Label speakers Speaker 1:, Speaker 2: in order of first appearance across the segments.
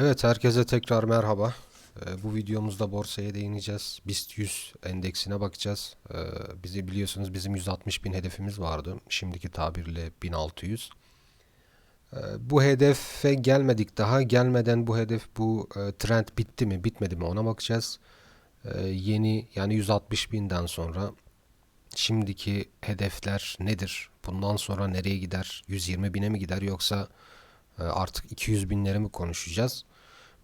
Speaker 1: Evet, herkese tekrar merhaba. Ee, bu videomuzda borsaya değineceğiz. BIST 100 endeksine bakacağız. Ee, bizi biliyorsunuz bizim 160 bin hedefimiz vardı. Şimdiki tabirle 1600. Ee, bu hedefe gelmedik daha. Gelmeden bu hedef, bu e, trend bitti mi, bitmedi mi ona bakacağız. Ee, yeni yani 160 binden sonra şimdiki hedefler nedir? Bundan sonra nereye gider? 120 bine mi gider yoksa artık 200 binleri mi konuşacağız?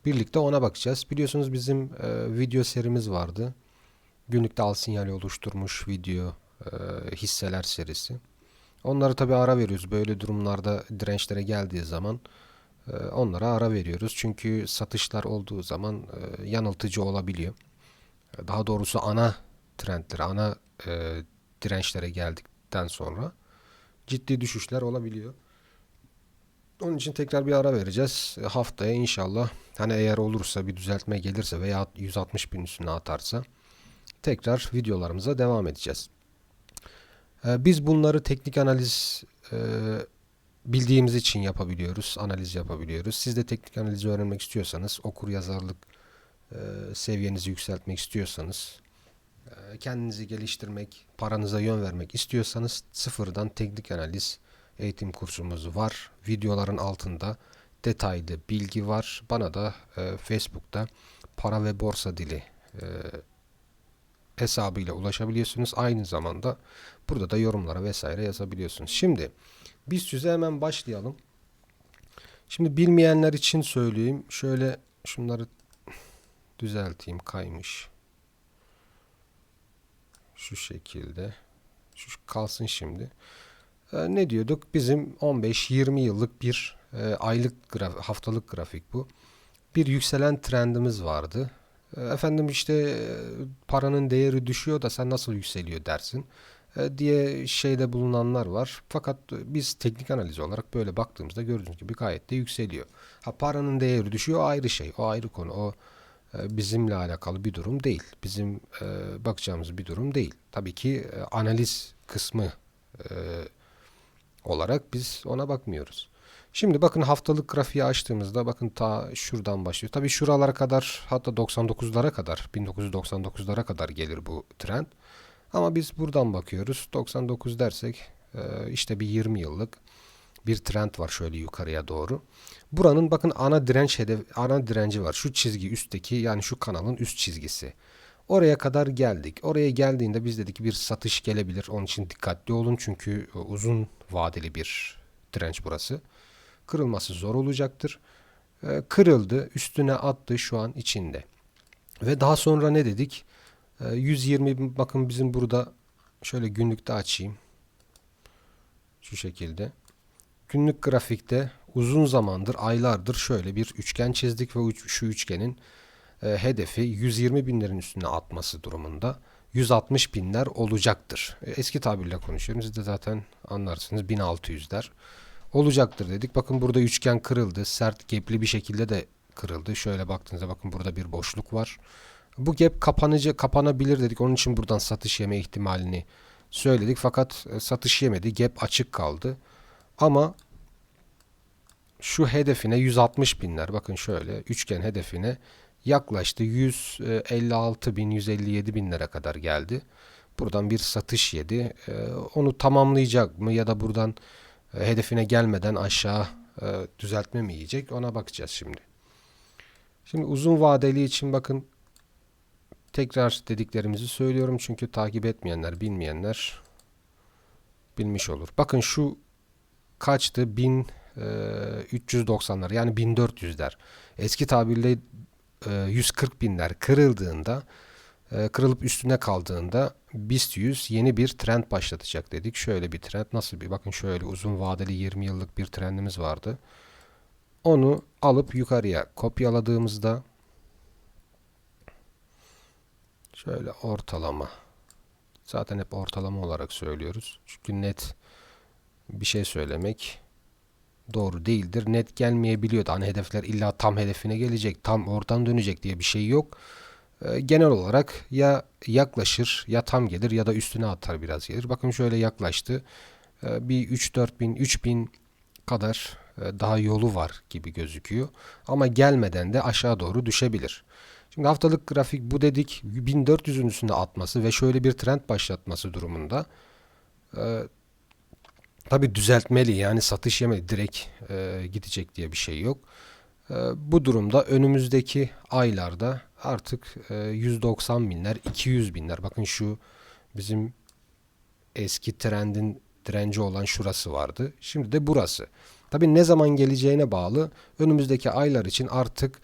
Speaker 1: Birlikte ona bakacağız. Biliyorsunuz bizim e, video serimiz vardı. Günlükte al sinyali oluşturmuş video e, hisseler serisi. Onları tabii ara veriyoruz. Böyle durumlarda dirençlere geldiği zaman e, onlara ara veriyoruz. Çünkü satışlar olduğu zaman e, yanıltıcı olabiliyor. Daha doğrusu ana trendlere, ana e, dirençlere geldikten sonra ciddi düşüşler olabiliyor. Onun için tekrar bir ara vereceğiz. E, Haftaya inşallah hani eğer olursa bir düzeltme gelirse veya 160 bin üstüne atarsa tekrar videolarımıza devam edeceğiz. E, Biz bunları teknik analiz e, bildiğimiz için yapabiliyoruz, analiz yapabiliyoruz. Siz de teknik analizi öğrenmek istiyorsanız, okur yazarlık seviyenizi yükseltmek istiyorsanız, kendinizi geliştirmek, paranıza yön vermek istiyorsanız sıfırdan teknik analiz eğitim kursumuz var. Videoların altında detaylı bilgi var. Bana da e, Facebook'ta para ve borsa dili e, hesabıyla ulaşabiliyorsunuz. Aynı zamanda burada da yorumlara vesaire yazabiliyorsunuz. Şimdi biz yüze hemen başlayalım. Şimdi bilmeyenler için söyleyeyim. Şöyle şunları düzelteyim kaymış. Şu şekilde. Şu kalsın şimdi. Ee, ne diyorduk? Bizim 15-20 yıllık bir e, aylık haftalık grafik bu. Bir yükselen trendimiz vardı. E, efendim işte e, paranın değeri düşüyor da sen nasıl yükseliyor dersin e, diye şeyde bulunanlar var. Fakat biz teknik analiz olarak böyle baktığımızda gördüğünüz gibi gayet de yükseliyor. Ha paranın değeri düşüyor ayrı şey. O ayrı konu. O bizimle alakalı bir durum değil. Bizim bakacağımız bir durum değil. Tabii ki analiz kısmı e, olarak biz ona bakmıyoruz. Şimdi bakın haftalık grafiği açtığımızda bakın ta şuradan başlıyor. Tabii şuralara kadar hatta 99'lara kadar 1999'lara kadar gelir bu trend. Ama biz buradan bakıyoruz. 99 dersek e, işte bir 20 yıllık bir trend var şöyle yukarıya doğru. Buranın bakın ana direnç hedef ana direnci var. Şu çizgi üstteki yani şu kanalın üst çizgisi. Oraya kadar geldik. Oraya geldiğinde biz dedik ki bir satış gelebilir. Onun için dikkatli olun çünkü e, uzun vadeli bir direnç burası. Kırılması zor olacaktır. E, Kırıldı, üstüne attı şu an içinde. Ve daha sonra ne dedik? E, 120 bin- bakın bizim burada şöyle günlükte açayım. Şu şekilde. Günlük grafikte uzun zamandır, aylardır şöyle bir üçgen çizdik ve şu üçgenin e, hedefi 120 binlerin üstüne atması durumunda 160 binler olacaktır. E, eski tabirle konuşuyorum. Siz de zaten anlarsınız 1600'ler olacaktır dedik. Bakın burada üçgen kırıldı. Sert gepli bir şekilde de kırıldı. Şöyle baktığınızda bakın burada bir boşluk var. Bu gap kapanıcı kapanabilir dedik. Onun için buradan satış yeme ihtimalini söyledik. Fakat e, satış yemedi. Gap açık kaldı. Ama şu hedefine 160 binler bakın şöyle üçgen hedefine yaklaştı 156 bin 157 binlere kadar geldi. Buradan bir satış yedi. Ee, onu tamamlayacak mı ya da buradan e, hedefine gelmeden aşağı e, düzeltme mi yiyecek ona bakacağız şimdi. Şimdi uzun vadeli için bakın tekrar dediklerimizi söylüyorum çünkü takip etmeyenler bilmeyenler bilmiş olur. Bakın şu kaçtı? 1390'lar yani 1400'ler. Eski tabirle e, 140 binler kırıldığında e, kırılıp üstüne kaldığında BIST 100 yeni bir trend başlatacak dedik. Şöyle bir trend nasıl bir bakın şöyle uzun vadeli 20 yıllık bir trendimiz vardı. Onu alıp yukarıya kopyaladığımızda şöyle ortalama zaten hep ortalama olarak söylüyoruz. Çünkü net bir şey söylemek doğru değildir. Net gelmeyebiliyor da hani hedefler illa tam hedefine gelecek, tam oradan dönecek diye bir şey yok. Ee, genel olarak ya yaklaşır ya tam gelir ya da üstüne atar biraz gelir. Bakın şöyle yaklaştı. Ee, bir 3-4 bin, 3 bin kadar e, daha yolu var gibi gözüküyor. Ama gelmeden de aşağı doğru düşebilir. Şimdi haftalık grafik bu dedik 1400'ün üstünde atması ve şöyle bir trend başlatması durumunda e, tabi düzeltmeli yani satış yemeli direkt e, gidecek diye bir şey yok. E, bu durumda önümüzdeki aylarda artık e, 190 binler 200 binler bakın şu bizim eski trendin direnci olan şurası vardı. Şimdi de burası. Tabi ne zaman geleceğine bağlı. Önümüzdeki aylar için artık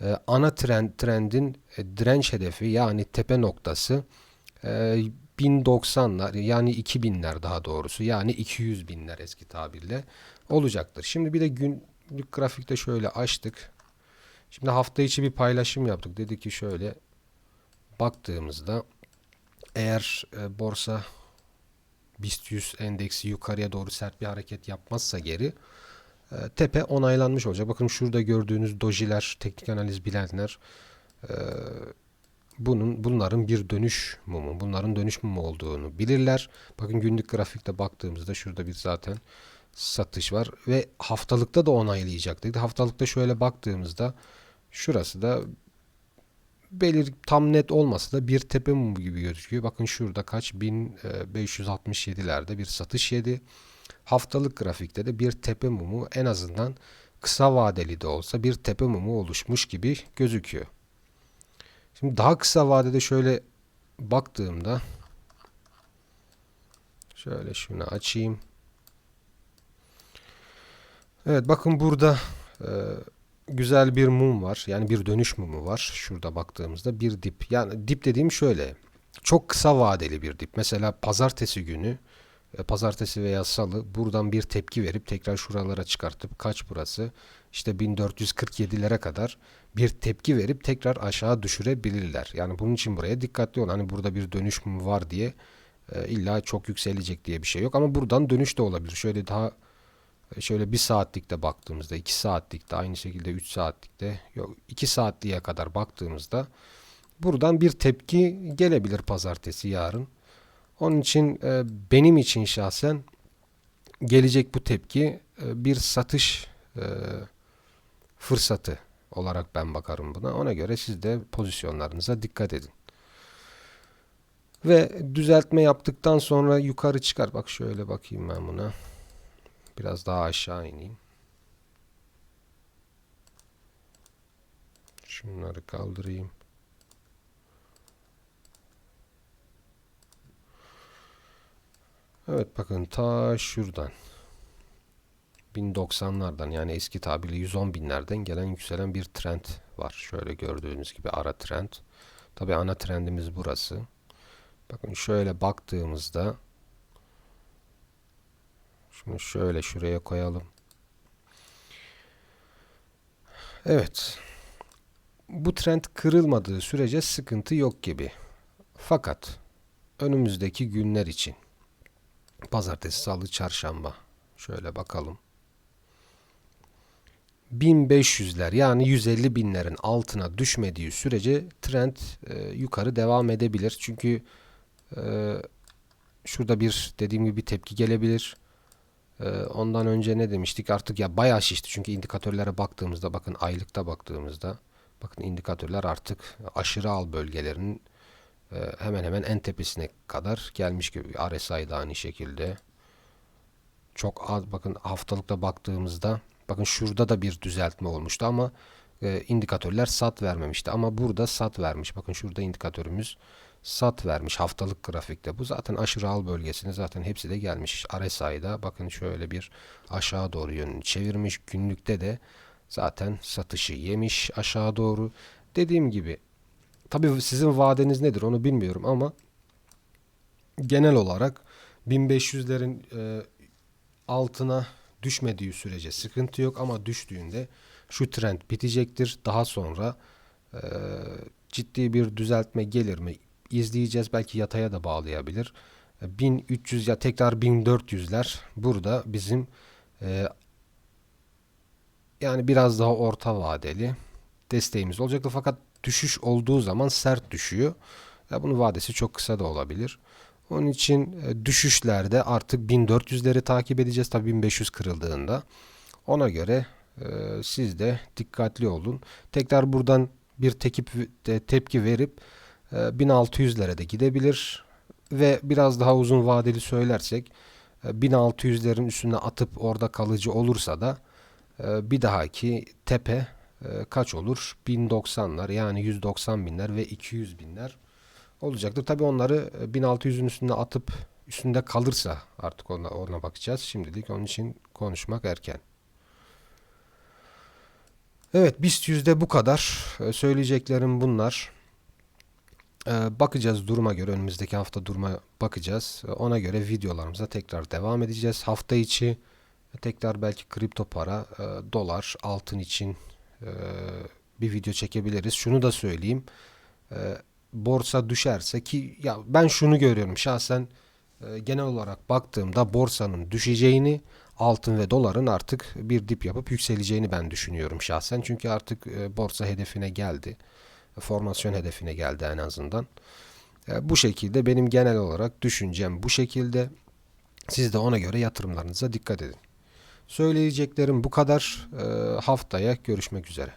Speaker 1: e, ana trend trendin e, direnç hedefi yani tepe noktası e, 1090'lar yani 2000'ler daha doğrusu yani 200 binler eski tabirle olacaktır. Şimdi bir de günlük grafikte şöyle açtık. Şimdi hafta içi bir paylaşım yaptık. Dedik ki şöyle baktığımızda eğer e, borsa BIST 100 endeksi yukarıya doğru sert bir hareket yapmazsa geri e, tepe onaylanmış olacak. Bakın şurada gördüğünüz dojiler, teknik analiz bilenler e, bunun bunların bir dönüş mumu, bunların dönüş mumu olduğunu bilirler. Bakın günlük grafikte baktığımızda şurada bir zaten satış var ve haftalıkta da onaylayacak dedi. Haftalıkta şöyle baktığımızda şurası da belir tam net olmasa da bir tepe mumu gibi gözüküyor. Bakın şurada kaç 1567'lerde bir satış yedi. Haftalık grafikte de bir tepe mumu en azından kısa vadeli de olsa bir tepe mumu oluşmuş gibi gözüküyor. Şimdi daha kısa vadede şöyle baktığımda şöyle şunu açayım. Evet bakın burada e, güzel bir mum var. Yani bir dönüş mumu var. Şurada baktığımızda bir dip. Yani dip dediğim şöyle. Çok kısa vadeli bir dip. Mesela pazartesi günü pazartesi veya salı buradan bir tepki verip tekrar şuralara çıkartıp kaç burası işte 1447'lere kadar bir tepki verip tekrar aşağı düşürebilirler. Yani bunun için buraya dikkatli olun. Hani burada bir dönüş mü var diye e, illa çok yükselecek diye bir şey yok. Ama buradan dönüş de olabilir. Şöyle daha e, şöyle bir saatlikte baktığımızda, iki saatlikte, aynı şekilde üç saatlikte, yok iki saatliğe kadar baktığımızda buradan bir tepki gelebilir pazartesi yarın. Onun için e, benim için şahsen gelecek bu tepki e, bir satış e, fırsatı olarak ben bakarım buna. Ona göre siz de pozisyonlarınıza dikkat edin. Ve düzeltme yaptıktan sonra yukarı çıkar. Bak şöyle bakayım ben buna. Biraz daha aşağı ineyim. Şunları kaldırayım. Evet bakın ta şuradan 1090'lardan yani eski tabirle 110 binlerden gelen yükselen bir trend var. Şöyle gördüğünüz gibi ara trend. Tabi ana trendimiz burası. Bakın şöyle baktığımızda şunu şöyle şuraya koyalım. Evet. Bu trend kırılmadığı sürece sıkıntı yok gibi. Fakat önümüzdeki günler için pazartesi, salı, çarşamba şöyle bakalım. 1500'ler yani 150 binlerin altına düşmediği sürece trend e, yukarı devam edebilir. Çünkü e, şurada bir dediğim gibi bir tepki gelebilir. E, ondan önce ne demiştik artık ya bayağı şişti. Çünkü indikatörlere baktığımızda bakın aylıkta baktığımızda bakın indikatörler artık aşırı al bölgelerinin hemen hemen en tepesine kadar gelmiş gibi. RSI aynı şekilde. Çok az bakın haftalıkta baktığımızda Bakın şurada da bir düzeltme olmuştu ama e, indikatörler sat vermemişti. Ama burada sat vermiş. Bakın şurada indikatörümüz sat vermiş haftalık grafikte. Bu zaten aşırı al bölgesine zaten hepsi de gelmiş. RSI'da bakın şöyle bir aşağı doğru yönünü çevirmiş. Günlükte de zaten satışı yemiş aşağı doğru. Dediğim gibi tabi sizin vadeniz nedir onu bilmiyorum ama genel olarak 1500'lerin e, altına düşmediği sürece sıkıntı yok ama düştüğünde şu trend bitecektir. Daha sonra e, ciddi bir düzeltme gelir mi? İzleyeceğiz. Belki yataya da bağlayabilir. 1300 ya tekrar 1400'ler burada bizim e, yani biraz daha orta vadeli desteğimiz olacaktı. Fakat düşüş olduğu zaman sert düşüyor. Ya bunun vadesi çok kısa da olabilir. Onun için e, düşüşlerde artık 1400'leri takip edeceğiz. Tabii 1500 kırıldığında. Ona göre e, siz de dikkatli olun. Tekrar buradan bir tekip te- tepki verip e, 1600'lere de gidebilir ve biraz daha uzun vadeli söylersek e, 1600'lerin üstüne atıp orada kalıcı olursa da e, bir dahaki tepe e, kaç olur? 1090'lar yani 190 binler ve 200 binler olacaktır. Tabii onları e, 1600'ün üstüne atıp üstünde kalırsa artık ona, ona bakacağız. Şimdilik onun için konuşmak erken. Evet BIST yüzde bu kadar. E, Söyleyeceklerim bunlar. E, Bakacağız duruma göre önümüzdeki hafta duruma bakacağız. E, Ona göre videolarımıza tekrar devam edeceğiz. Hafta içi e, tekrar belki kripto para, e, dolar, altın için e, bir video çekebiliriz. Şunu da söyleyeyim. E, Borsa düşerse ki ya ben şunu görüyorum şahsen e, genel olarak baktığımda borsanın düşeceğini altın ve doların artık bir dip yapıp yükseleceğini ben düşünüyorum şahsen. Çünkü artık e, borsa hedefine geldi. Formasyon hedefine geldi en azından. E, Bu şekilde benim genel olarak düşüncem bu şekilde. Siz de ona göre yatırımlarınıza dikkat edin. Söyleyeceklerim bu kadar. E, Haftaya görüşmek üzere.